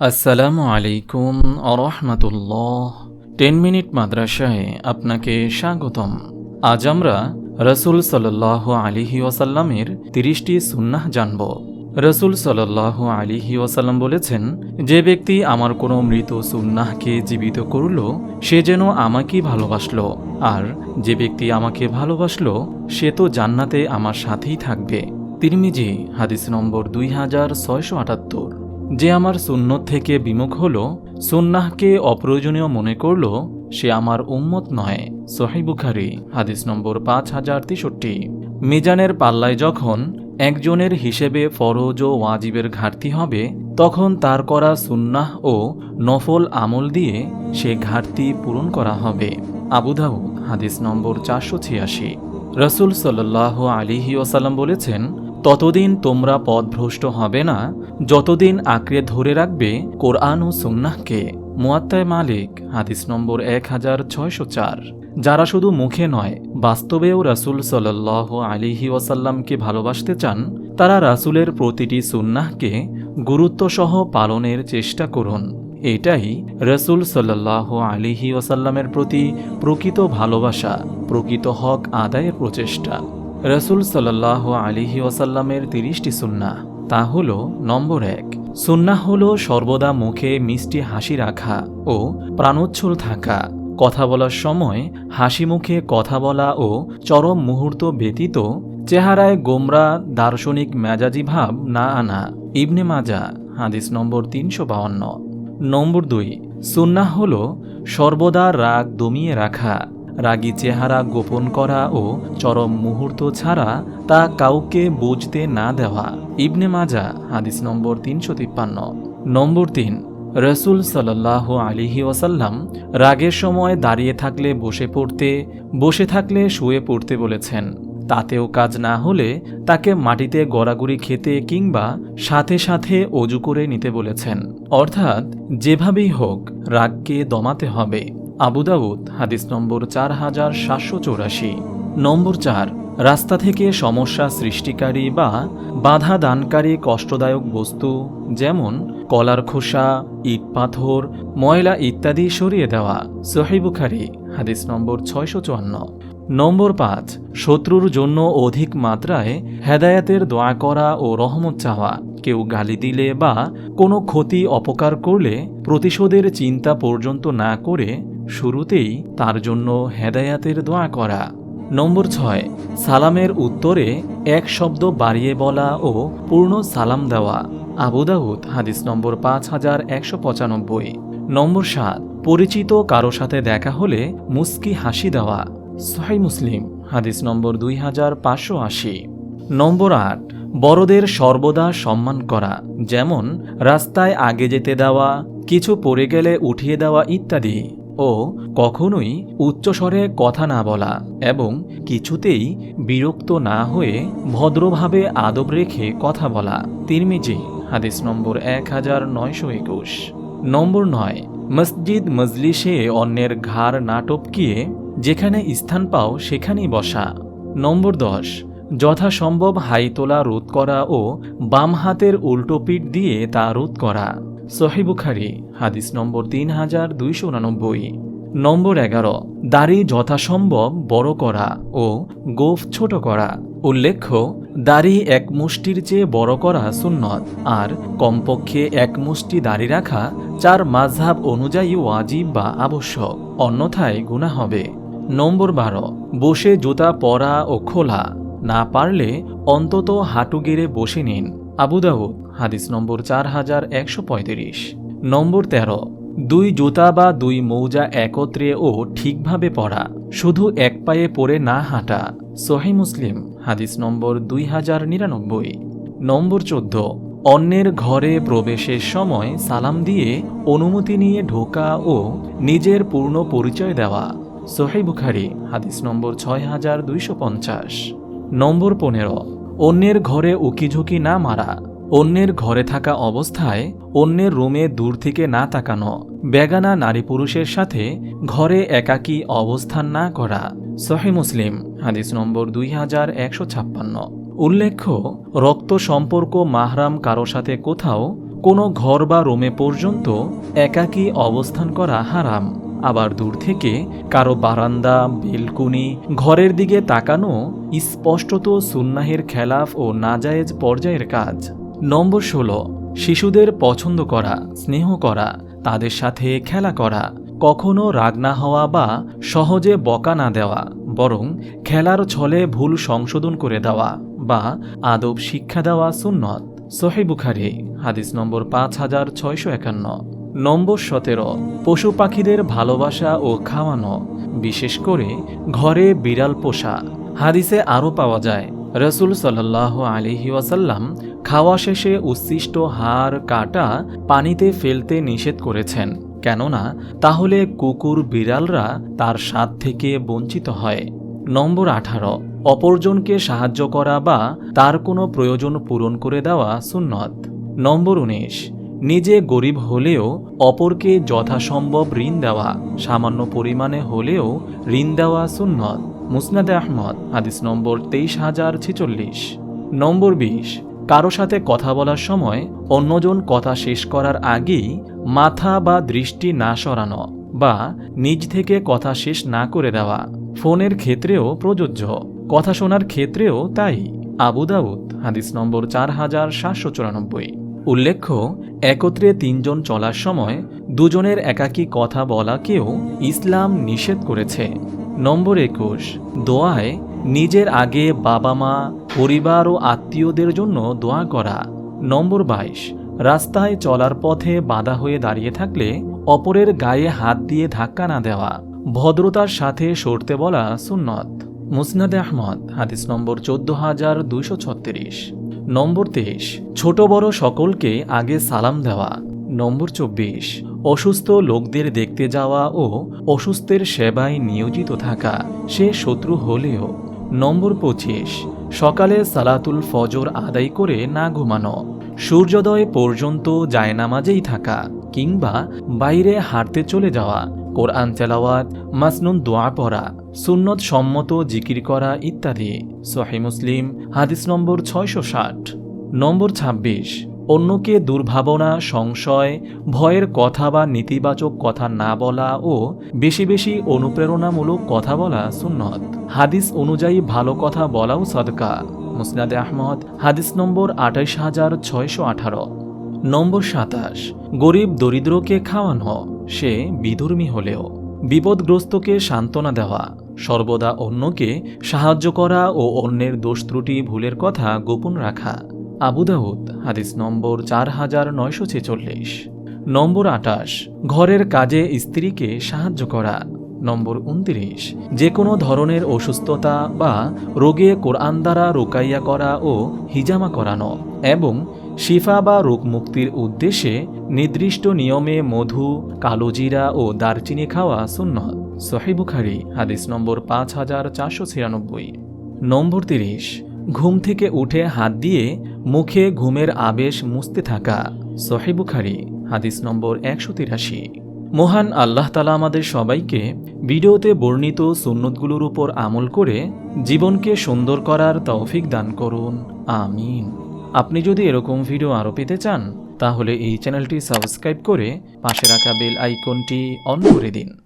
আসসালামু আলাইকুম আরহামতুল্লাহ। Ten minute মাদ্রাসায় আপনাকে স্বাগতম। আজ আমরা রসুল সাল্লাহ আলিহি ওয়াসাল্লামের তিরিশটি সুন্নাহ জানব। রসুল সাল্লাহ আলিহি ওয়াসাল্লাম বলেছেন, যে ব্যক্তি আমার কোনো মৃত সুন্নাহকে জীবিত করল, সে যেন আমাকেই ভালোবাসলো। আর যে ব্যক্তি আমাকে ভালোবাসলো, সে তো জান্নাতে আমার সাথেই থাকবে। তিরমিজি, হাদিস নম্বর দুই হাজার ছয়শো আটাত্তর। যে আমার সুন্নত থেকে বিমুখ হল, সুন্নাহকে অপ্রয়োজনীয় মনে করল, সে আমার উম্মত নয়। সহি বুখারি, হাদিস নম্বর পাঁচ হাজার তেষট্টি। মিজানের পাল্লায় যখন একজনের হিসেবে ফরজ ও ওয়াজিবের ঘাটতি হবে, তখন তার করা সুন্নাহ ও নফল আমল দিয়ে সে ঘাটতি পূরণ করা হবে। আবুধাউ হাদিস নম্বর চারশো ছিয়াশি। রসুল সাল্লাহ আলিহি ওসাল্লাম বলেছেন ততদিন তোমরা পথভ্রষ্ট হবে না, যতদিন আঁকড়ে ধরে রাখবে কোরআন ও সুন্নাহকে। মুয়াত্তায় মালিক, হাদিস নম্বর এক হাজার ছয়শো চার। যারা শুধু মুখে নয়, বাস্তবেও রাসুল সাল্লাহ আলিহি ওয়াসাল্লামকে ভালোবাসতে চান, তারা রাসুলের প্রতিটি সুন্নাহকে গুরুত্বসহ পালনের চেষ্টা করুন। এটাই রসুল সাল্লাহ আলিহি ওয়াসাল্লামের প্রতি প্রকৃত ভালোবাসা, প্রকৃত হক আদায়ের প্রচেষ্টা। রসুল সাল্লাহ আলিহি ওয়াসাল্লামের তিরিশটি সুন্না তা হল নম্বর এক সুন্না হল সর্বদা মুখে মিষ্টি হাসি রাখা ও প্রাণোচ্ছল থাকা, কথা বলার সময় হাসি মুখে কথা বলা ও চরম মুহূর্ত ব্যতীত চেহারায় গোমরা দার্শনিক মেজাজি ভাব না আনা। ইবনে মাজা, হাদিস নম্বর তিনশো বাউন্ন। নম্বর দুই, সুন্নাহ হল সর্বদা রাগ দমিয়ে রাখা রাগী চেহারা গোপন করা ও চরম মুহূর্ত ছাড়া তা কাউকে বুঝতে না দেওয়া। ইবনে মাজা, হাদিস নম্বর তিনশো তিপ্পান্ন। নম্বর তিন, রসুল সাল্লাহ আলিহি ওয়াসাল্লাম রাগের সময় দাঁড়িয়ে থাকলে বসে পড়তে, বসে থাকলে শুয়ে পড়তে বলেছেন। তাতেও কাজ না হলে তাকে মাটিতে গড়াগড়ি খেতে কিংবা সাথে সাথে অজু করে নিতে বলেছেন। অর্থাৎ, যেভাবেই হোক, রাগকে দমাতে হবে। আবুদাউদ হাদিস নম্বর চার হাজার সাতশো চৌরাশি। নম্বর চার, রাস্তা থেকে সমস্যা সৃষ্টিকারী বা বাধা দানকারী কষ্টদায়ক বস্তু, যেমন কলার খোসা, ইট পাথর, ময়লা ইত্যাদি সরিয়ে দেওয়া। সোহেবুখারি হাদিস নম্বর ছয়শো চুয়ান্ন। নম্বর পাঁচ, শত্রুর জন্য অধিক মাত্রায় হেদায়াতের দোয়া করা ও রহমত চাওয়া। কেউ গালি দিলে বা কোনো ক্ষতি অপকার করলে প্রতিশোধের চিন্তা পর্যন্ত না করে শুরুতেই তার জন্য হেদায়াতের দোয়া করা। নম্বর ছয়, সালামের উত্তরে এক শব্দ বাড়িয়ে বলা ও পূর্ণ সালাম দেওয়া। আবুদাউদ হাদিস নম্বর পাঁচ হাজার একশো পঁচানব্বই। নম্বর সাত, পরিচিত কারও সাথে দেখা হলে মুস্কি হাসি দেওয়া। সোহাই মুসলিম, হাদিস নম্বর দুই হাজার পাঁচশো আশি। নম্বর আট, বড়দের সর্বদা সম্মান করা, যেমন রাস্তায় আগে যেতে দেওয়া, কিছু পড়ে গেলে উঠিয়ে দেওয়া ইত্যাদি। ও কখনোই উচ্চস্বরে কথা না বলা এবং কিছুতেই বিরক্ত না হয়ে ভদ্রভাবে আদব রেখে কথা বলা। তিরমিজি, হাদিস নম্বর এক হাজার নয়শো একুশ। নম্বর নয়, মসজিদ মজলিসে অন্যের ঘাড় না টপকিয়ে যেখানে স্থান পাও সেখানেই বসা। নম্বর দশ, যথাসম্ভব হাই তোলা রোধ করা ও বাম হাতের উল্টো পিঠ দিয়ে তা রোধ করা। সহিবুখারি হাদিস নম্বর তিন হাজার দুইশো উনানব্বই। নম্বর এগারো, দাড়ি যথাসম্ভব বড় করা ও গোফ ছোট করা। উল্লেখ্য, দাড়ি এক মুষ্টির চেয়ে বড় করা সুন্নত, আর কমপক্ষে এক মুষ্টি দাড়ি রাখা চার মাঝহাব অনুযায়ী ওয়াজিব বা আবশ্যক, অন্যথায় গুণা হবে। নম্বর বারো, বসে জুতা পরা ও খোলা, না পারলে অন্তত হাঁটু গেড়ে বসে নিন। আবুদাউদ হাদিস নম্বর চার হাজার একশো পঁয়ত্রিশ। নম্বর তেরো, দুই জুতা বা দুই মৌজা একত্রে ও ঠিকভাবে পরা শুধু এক পায়ে পরে না হাঁটা। সোহে মুসলিম, হাদিস নম্বর দুই হাজার নিরানব্বই। নম্বর চোদ্দ, অন্যের ঘরে প্রবেশের সময় সালাম দিয়ে অনুমতি নিয়ে ঢোকা ও নিজের পূর্ণ পরিচয় দেওয়া। সোহে বুখারি, হাদিস নম্বর ছয় হাজার দুইশো পঞ্চাশ। নম্বর পনেরো, অন্যের ঘরে উকিঝুঁকি না মারা। অন্যের ঘরে থাকা অবস্থায় অন্যের রুমে দূর থেকে না তাকানো, বেগানা নারী পুরুষের সাথে ঘরে একাকী অবস্থান না করা। সহি মুসলিম, হাদিস নম্বর দুই হাজার একশো ছাপ্পান্ন। উল্লেখ্য, রক্ত সম্পর্ক মাহরাম কারও সাথে কোথাও কোনো ঘর বা রুমে পর্যন্ত একাকী অবস্থান করা হারাম। আবার দূর থেকে কারও বারান্দা, বেলকুনি, ঘরের দিকে তাকানো স্পষ্টত সুন্নাহের খেলাফ ও নাজায়েজ পর্যায়ের কাজ। নম্বর ষোলো, শিশুদের পছন্দ করা, স্নেহ করা, তাদের সাথে খেলা করা, কখনো রাগ না হওয়া বা সহজে বকা না দেওয়া, বরং খেলার ছলে ভুল সংশোধন করে দেওয়া বা আদব শিক্ষা দেওয়া সুন্নত। সোহে বুখারি, হাদিস নম্বর পাঁচ হাজার ছয়শো একান্ন। নম্বর সতেরো, পশু পাখিদের ভালোবাসা ও খাওয়ানো, বিশেষ করে ঘরে বিড়াল পোষা। হাদিসে আরও পাওয়া যায়, রসুল সাল্লাহ আলিহি ওয়াসাল্লাম খাওয়া শেষে উচ্ছিষ্ট হাড় কাটা পানিতে ফেলতে নিষেধ করেছেন। কেননা, তাহলে কুকুর বিড়ালরা তার স্বাদ থেকে বঞ্চিত হয়। নম্বর আঠারো, অপরজনকে সাহায্য করা বা তার কোনো প্রয়োজন পূরণ করে দেওয়া সুন্নত। নম্বর উনিশ, নিজে গরিব হলেও অপরকে যথাসম্ভব ঋণ দেওয়া, সামান্য পরিমাণে হলেও ঋণ দেওয়া সুন্নত। মুসনাদে আহমদ, হাদিস নম্বর তেইশ হাজার ছেচল্লিশ। নম্বর বিশ কারও সাথে কথা বলার সময় অন্যজন কথা শেষ করার আগেই মাথা বা দৃষ্টি না সরানো বা নিজ থেকে কথা শেষ না করে দেওয়া ফোনের ক্ষেত্রেও প্রযোজ্য। কথা শোনার ক্ষেত্রেও তাই। আবু দাউদ, হাদিস নম্বর চার হাজার সাতশো চুরানব্বই। উল্লেখ্য, একত্রে তিনজন চলার সময় দুজনের একাকী কথা বলাকেও ইসলাম নিষেধ করেছে। নম্বর একুশ, দোয়ায় নিজের আগে বাবা মা, পরিবার ও আত্মীয়দের জন্য দোয়া করা। নম্বর বাইশ, রাস্তায় চলার পথে বাধা হয়ে দাঁড়িয়ে থাকলে অপরের গায়ে হাত দিয়ে ধাক্কা না দেওয়া। ভদ্রতার সাথে সরতে বলা সুন্নত। মুসনাদ আহমদ, হাদিস নম্বর চোদ্দ হাজার দুইশো ছত্রিশ। নম্বর তেইশ, ছোট বড় সকলকে আগে সালাম দেওয়া। নম্বর চব্বিশ অসুস্থ লোকদের দেখতে যাওয়া ও অসুস্থের সেবায় নিয়োজিত থাকা, সে শত্রু হলেও। নম্বর পঁচিশ, সকালে সালাতুল ফজর আদায় করে না ঘুমানো। সূর্যোদয় পর্যন্ত জায়নামাজেই থাকা কিংবা বাইরে হাঁটতে চলে যাওয়া, কোরআন তেলাওয়াত, মাসনুন দোয়া পড়া, সুন্নত সম্মত জিকির করা ইত্যাদি। সহি মুসলিম, হাদিস নম্বর ছয়শো ষাট। নম্বর ছাব্বিশ অন্যকে দুর্ভাবনা, সংশয়, ভয়ের কথা বা নেতিবাচক কথা না বলা ও বেশি বেশি অনুপ্রেরণামূলক কথা বলা সুন্নত। হাদিস অনুযায়ী ভালো কথা বলাও সদকা। মুসনাদে আহমদ, হাদিস নম্বর আঠাইশ হাজার ছয়শো আঠারো। নম্বর সাতাশ, গরিব দরিদ্রকে খাওয়ানো, সে বিধর্মী হলেও। বিপদগ্রস্তকে সান্ত্বনা দেওয়া, সর্বদা অন্যকে সাহায্য করা ও অন্যের দোষ ত্রুটি ভুলের কথা গোপন রাখা। আবু দাউদ, হাদিস নম্বর চার হাজার নয়শো ছেচল্লিশ। নম্বর আটাশ ঘরের কাজে স্ত্রীকে সাহায্য করা। নম্বর উনত্রিশ যে কোনো ধরনের অসুস্থতা বা রোগে কোরআন দ্বারা রোকাইয়া করা ও হিজামা করানো এবং শিফা বা রোগ মুক্তির উদ্দেশ্যে নির্দিষ্ট নিয়মে মধু কালোজিরা ও দারচিনি খাওয়া সুন্নত। সহিবুখারি হাদিস নম্বর পাঁচ হাজার চারশো ছিয়ানব্বই। নম্বর তিরিশ ঘুম থেকে উঠে হাত দিয়ে মুখে ঘুমের আবেশ মুছতে থাকা সহিবুখারি হাদিস নম্বর একশো তিরাশি। মহান আল্লাহ তালা আমাদের সবাইকে ভিডিওতে বর্ণিত সুন্নতগুলোর উপর আমল করে জীবনকে সুন্দর করার তৌফিক দান করুন। আমিন। আপনি যদি এরকম ভিডিও আরও পেতে চান, তাহলে এই চ্যানেলটি সাবস্ক্রাইব করে পাশে রাখা বেল আইকনটি অন করে দিন।